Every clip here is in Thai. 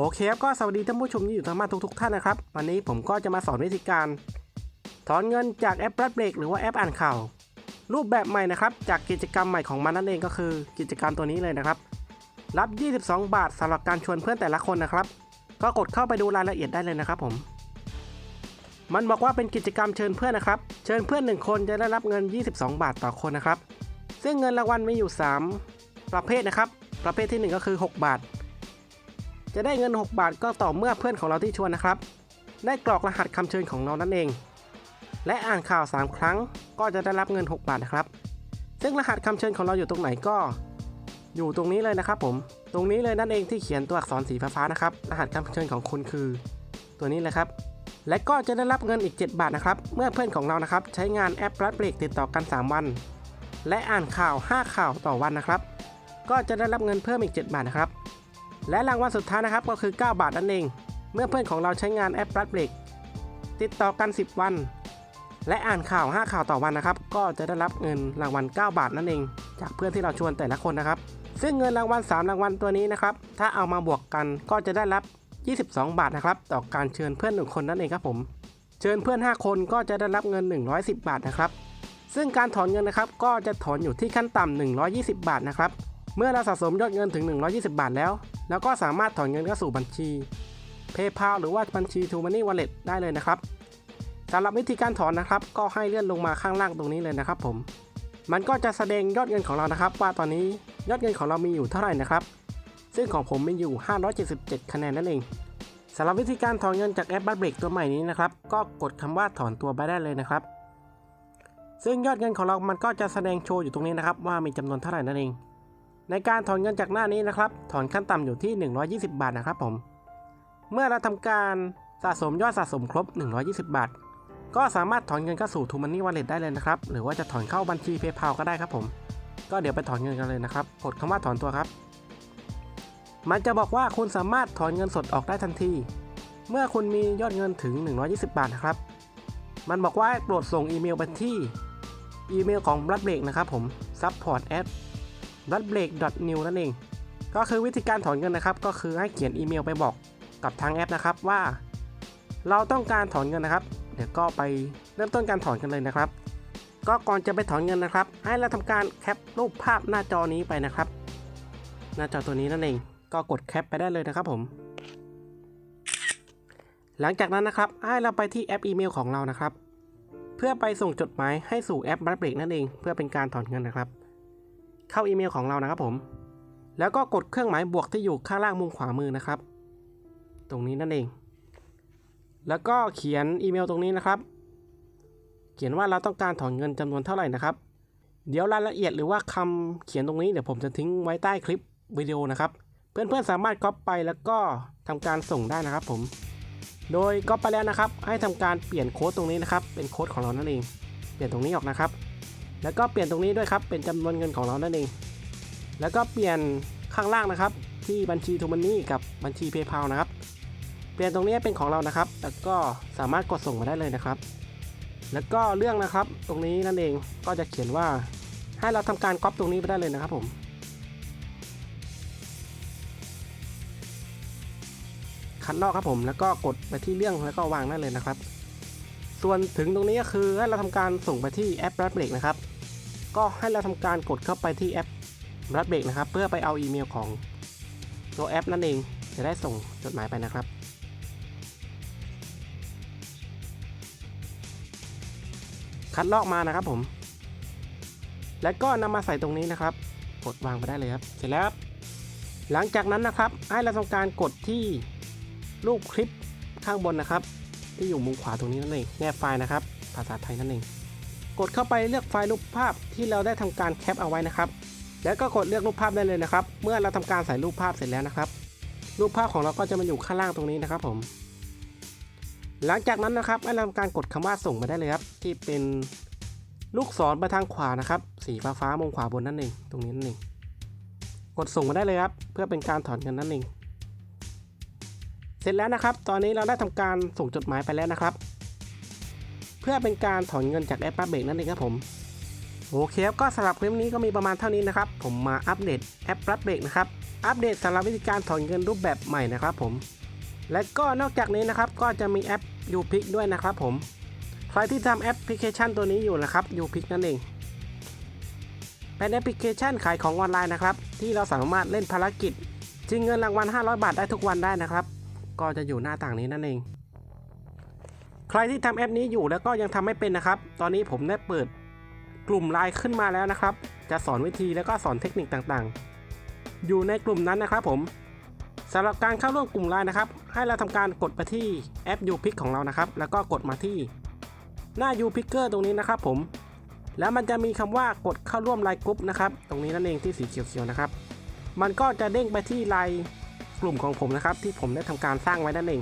โอเคครับก็สวัสดีท่านผู้ชมที่อยู่ทางบ้านทุกๆท่านนะครับ วันนี้ผมก็จะมาสอนวิธีการ ถอนเงินจากแอป b ั o เบรกหรือว่าแอปอ่านข่าว รูปแบบใหม่นะครับ จากกิจกรรมใหม่ของมันนั่นเองก็คือกิจกรรมตัวนี้เลยนะครับ รับ 22 บาทสำหรับการชวนเพื่อนแต่ละคนนะครับ ก็กดเข้าไปดูรายละเอียดได้เลยนะครับผม มันบอกว่าเป็นกิจกรรมเชิญเพื่อนนะครับ เชิญเพื่อนหนึ่งคนจะได้รับเงิน 22 บาทต่อคนนะครับ ซึ่งเงินรางวัลมีอยู่ 3 ประเภทนะครับ ประเภททีหนึ่1 ก็คือ 6 บาท จะได้เงิน 6 บาทก็ต่อเมื่อเพื่อนของเราที่ชวนนะครับ ได้กรอกรหัสคำเชิญของเรานั่นเอง และอ่านข่าว 3 ครั้งก็จะได้รับเงิน 6 บาทนะครับ ซึ่งรหัสคำเชิญของเราอยู่ตรงไหนก็ อยู่ตรงนี้เลยนะครับผม ตรงนี้เลยนั่นเองที่เขียนตัวอักษรสีฟ้าๆนะครับ รหัสคำเชิญของคุณคือ ตัวนี้เลยครับ และก็จะได้รับเงินอีก 7 บาทนะครับ เมื่อเพื่อนของเรานะครับใช้งานแอปรัดเบรกติดต่อกัน 3 วัน และอ่านข่าว 5 ข่าวต่อวันนะครับ ก็จะได้รับเงินเพิ่มอีก 7 บาทนะครับ และรางวัลสุดท้ายนะครับก็คือ 9 บาทนั่นเอง เมื่อเพื่อนของเราใช้งานแอปรัดเบรกติดต่อกัน 10 วัน และอ่านข่าว 5 ข่าวต่อวันนะครับ ก็จะได้รับเงินรางวัล 9 บาทนั่นเอง จากเพื่อนที่เราชวนแต่ละคนนะครับ ซึ่งเงินรางวัล 3 รางวัลตัวนี้นะครับ ถ้าเอามาบวกกันก็จะได้รับ 22 บาทนะครับ ต่อการเชิญเพื่อนหนึ่งคนนั่นเองครับผม เชิญเพื่อน 5 คนก็จะได้รับเงิน 110 บาทนะครับ ซึ่งการถอนเงินนะครับ ก็จะถอนอยู่ที่ขั้นต่ำ120 บาทนะครับ เมื่อเราสะสมยอดเงินถึง 120 บาทแล้ว แล้วก็สามารถถอนเงินเข้าสู่บัญชี PayPal หรือว่าบัญชี t ู Money Wallet ได้เลยนะครับสำหรับวิธีการถอนนะครับ ก็ให้เลื่อนลงมาข้างล่างตรงนี้เลยนะครับ ผม มันก็จะแสดงยอดเงินของเรานะครับ ว่าตอนนี้ยอดเงินของเรามีอยู่เท่าไหร่นะครับ ซึ่งของผมมีอยู่ 577 คะแนนนั่นเองสำหรับวิธีการถอนเงินจากแอปบัตเบรกตัวใหม่นี้นะครับ ก็กดคำว่าถอนตัวไปได้เลยนะครับ ซึ่งยอดเงินของเรามันก็จะแสดงโชว์อยู่ตรงนี้นะครับ ว่ามีจำนวนเท่าไหร่นั่นเอง ในการถอนเงินจากหน้านี้นะครับ ถอนขั้นต่ำอยู่ที่ 120 บาทนะครับผม เมื่อเราทำการสะสมยอดสะสมครบ 120 บาท ก็สามารถถอนเงินเข้าสู่ t ูมันนี่วอลเล็ตได้เลยนะครับ หรือว่าจะถอนเข้าบัญชี PayPal ก็ได้ครับผม ก็เดี๋ยวไปถอนเงินกันเลยนะครับกดคำว่าถอนตัวครับ มันจะบอกว่าคุณสามารถถอนเงินสดออกได้ทันที เมื่อคุณมียอดเงินถึง 120 บาทนะครับ มันบอกว่าโปรดส่งอีเมลไปที่อีเมลของ Blood Break นะครับผม support at bloodbreak.new นั่นเอง ก็คือวิธีการถอนเงินนะครับ ก็คือให้เขียนอีเมลไปบอกกับทางแอปนะครับว่า เราต้องการถอนเงินนะครับ เดี๋ยวก็ไปเริ่มต้นการถอนกันเลยนะครับ ก็ก่อนจะไปถอนเงินนะครับ ให้เราทำการแคปรูปภาพหน้าจอนี้ไปนะครับ หน้าจอตัวนี้นั่นเอง ก็กดแคปไปได้เลยนะครับผม หลังจากนั้นนะครับให้เราไปที่แอปอีเมลของเรานะครับ เพื่อไปส่งจดหมายให้สู่แอปบัตเบรกนั่นเอง เพื่อเป็นการถอนเงินนะครับ เข้าอีเมลของเรานะครับผม แล้วก็กดเครื่องหมายบวกที่อยู่ข้างล่างมุมขวามือนะครับ ตรงนี้นั่นเอง แล้วก็เขียนอีเมลตรงนี้นะครับ เขียนว่าเราต้องการถอนเงินจำนวนเท่าไหร่นะครับ เดี๋ยวรายละเอียดหรือว่าคำเขียนตรงนี้เดี๋ยวผมจะทิ้งไว้ใต้คลิปวิดีโอนะครับ เพื่อนๆสามารถก๊อปไปแล้วก็ทำการส่งได้นะครับผม โดยก๊อปไปแล้วนะครับ ให้ทำการเปลี่ยนโค้ดตรงนี้นะครับ เป็นโค้ดของเรานั่นเอง เปลี่ยนตรงนี้ออกนะครับ แล้วก็เปลี่ยนตรงนี้ด้วยครับ เป็นจำนวนเงินของเรานั่นเอง แล้วก็เปลี่ยนข้างล่างนะครับ ที่บัญชีทูมันนี่กับบัญชี PayPal นะครับ เปลี่ยนตรงนี้เป็นของเรานะครับ แล้วก็สามารถกดส่งมาได้เลยนะครับ แล้วก็เรื่องนะครับ ตรงนี้นั่นเอง ก็จะเขียนว่า ให้เราทำการก๊อปตรงนี้ไปได้เลยนะครับผมคัดลอกครับผม แล้วก็กดไปที่เรื่องแล้วก็วางได้เลยนะครับ ส่วนถึงตรงนี้ก็คือให้เราทำการส่งไปที่แอป r a d b r e a k นะครับ ก็ให้เราทำการกดเข้าไปที่แอป r a d b r e a k นะครับ เพื่อไปเอาอีเมลของตัวแอปนั่นเองจะได้ส่งจดหมายไปนะครับ คัดลอกมานะครับผม แล้วก็นำมาใส่ตรงนี้นะครับ กดวางไปได้เลยครับ เสร็จแล้ว หลังจากนั้นนะครับ ให้เราทำการกดที่รูปคลิปข้างบนนะครับ ที่อยู่มุมขวาตรงนี้นั่นเองแนบไฟล์นะครับ ภาษาไทยนั่นเอง กดเข้าไปเลือกไฟล์รูปภาพที่เราได้ทำการแคปเอาไว้นะครับ แล้วก็กดเลือกรูปภาพได้เลยนะครับ เมื่อเราทำการใส่รูปภาพเสร็จแล้วนะครับ รูปภาพของเราก็จะมาอยู่ข้างล่างตรงนี้นะครับผม หลังจากนั้นนะครับให้เราทำการกดคำว่าส่งมาได้เลยครับ ที่เป็นลูกศรไปทางขวานะครับ สีฟ้าฟ้ามุมขวาบนนั่นเอง ตรงนี้นั่นเอง กดส่งมาได้เลยครับ เพื่อเป็นการถอนเงินนั่นเอง ร็จแล้วนะครับ ตอนนี้เราได้ทำการส่งจดหมายไปแล้วนะครับ เพื่อเป็นการถอนเงินจากแอปปั๊บเบรกนั่นเองครับผมโอเคครับก็สำหรับคลิปนี้ก็มีประมาณเท่านี้นะครับ ผมมาอัปเดตแอปปั๊บเบรกนะครับ อัปเดตสำหรับวิธีการถอนเงินรูปแบบใหม่นะครับผม และก็นอกจากนี้นะครับก็จะมีแอป u p i c ด้วยนะครับผม ใครที่ทำแอปพลิเคชันตัวนี้อยู่นะครับ u p i c นั่นเอง เป็นแอปพลิเคชันขายของออนไลน์นะครับ ที่เราสามารถเล่นภารกิจชิงเงินรางวัล 500 บาทได้ทุกวันได้นะครับ ก็จะอยู่หน้าต่างนี้นั่นเอง ใครที่ทำแอปนี้อยู่แล้วก็ยังทำไม่เป็นนะครับ ตอนนี้ผมได้เปิดกลุ่มไลน์ขึ้นมาแล้วนะครับ จะสอนวิธีแล้วก็สอนเทคนิคต่างๆ อยู่ในกลุ่มนั้นนะครับผมสำหรับการเข้าร่วมกลุ่มไลน์นะครับ ให้เราทำการกดไปที่แอป u p i c ของเรานะครับ แล้วก็กดมาที่หน้า u p i c k e r ตรงนี้นะครับผม แล้วมันจะมีคำว่ากดเข้าร่วมไลน์กลุ่มนะครับ ตรงนี้นั่นเองที่สีเขียวๆนะครับ มันก็จะเด้งไปที่ไลน์ กลุ่มของผมนะครับ ที่ผมได้ทำการสร้างไว้นั่นเอง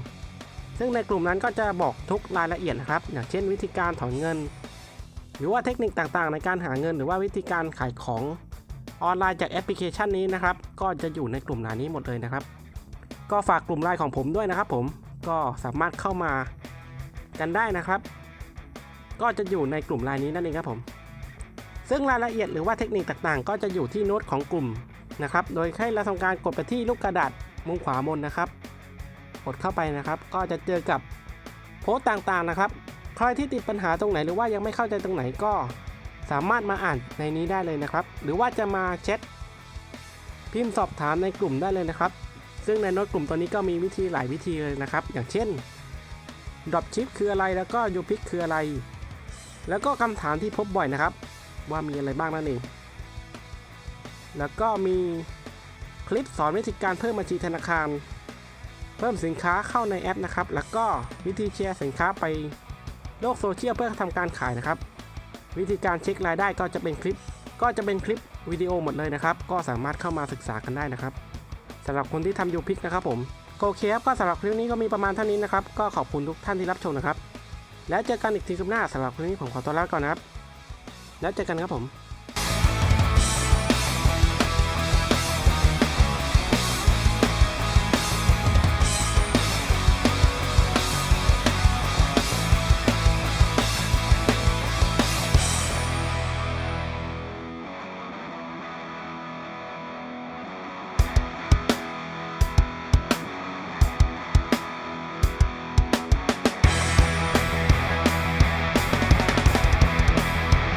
ซึ่งในกลุ่มนั้นก็จะบอกทุกรายละเอียดนะครับ อย่างเช่นวิธีการถอนเงิน หรือว่าเทคนิคต่างๆ ในการหาเงิน หรือว่าวิธีการขายของออนไลน์จากแอปพลิเคชันนี้นะครับ ก็จะอยู่ในกลุ่มไลน์นี้หมดเลยนะครับ ก็ฝากกลุ่มไลน์ของผมด้วยนะครับ ผมก็สามารถเข้ามากันได้นะครับ ก็จะอยู่ในกลุ่มไลน์นี้นั่นเองครับผม ซึ่งรายละเอียดหรือว่าเทคนิคต่างๆ ก็จะอยู่ที่โน้ตของกลุ่มนะครับ โดยให้เราทำการกดไปที่ลูกกระดาษ มุมขวาบนนะครับ กดเข้าไปนะครับ ก็จะเจอกับโพสต์ต่างๆนะครับ ใครที่ติดปัญหาตรงไหนหรือว่ายังไม่เข้าใจตรงไหนก็สามารถมาอ่านในนี้ได้เลยนะครับ หรือว่าจะมาแชทพิมพ์สอบถามในกลุ่มได้เลยนะครับ ซึ่งในโน้ตกลุ่มตัวนี้ก็มีวิธีหลายวิธีเลยนะครับ อย่างเช่น Dropship คืออะไรแล้วก็ u p i c คืออะไร แล้วก็คำถามที่พบบ่อยนะครับ ว่ามีอะไรบ้างนั่นเอง แล้วก็มี คลิปสอนวิธีการเพิ่มบัญชีธนาคาร เพิ่มสินค้าเข้าในแอปนะครับ แล้วก็วิธีแชร์สินค้าไปโลกโซเชียลเพื่อทำการขายนะครับ วิธีการเช็ครายได้ก็จะเป็นคลิป ก็จะเป็นคลิปวิดีโอหมดเลยนะครับ ก็สามารถเข้ามาศึกษากันได้นะครับสำหรับคนที่ทำยูพิกนะครับผมโอเคครับก็สำหรับคลิปนี้ก็มีประมาณเท่านี้นะครับ ก็ขอบคุณทุกท่านที่รับชมนะครับ แล้วเจอกันอีกทีคลิปหน้าสำหรับคลิปนี้ผมขอตัวลาไปก่อนนะครับ แล้วเจอกันครับผม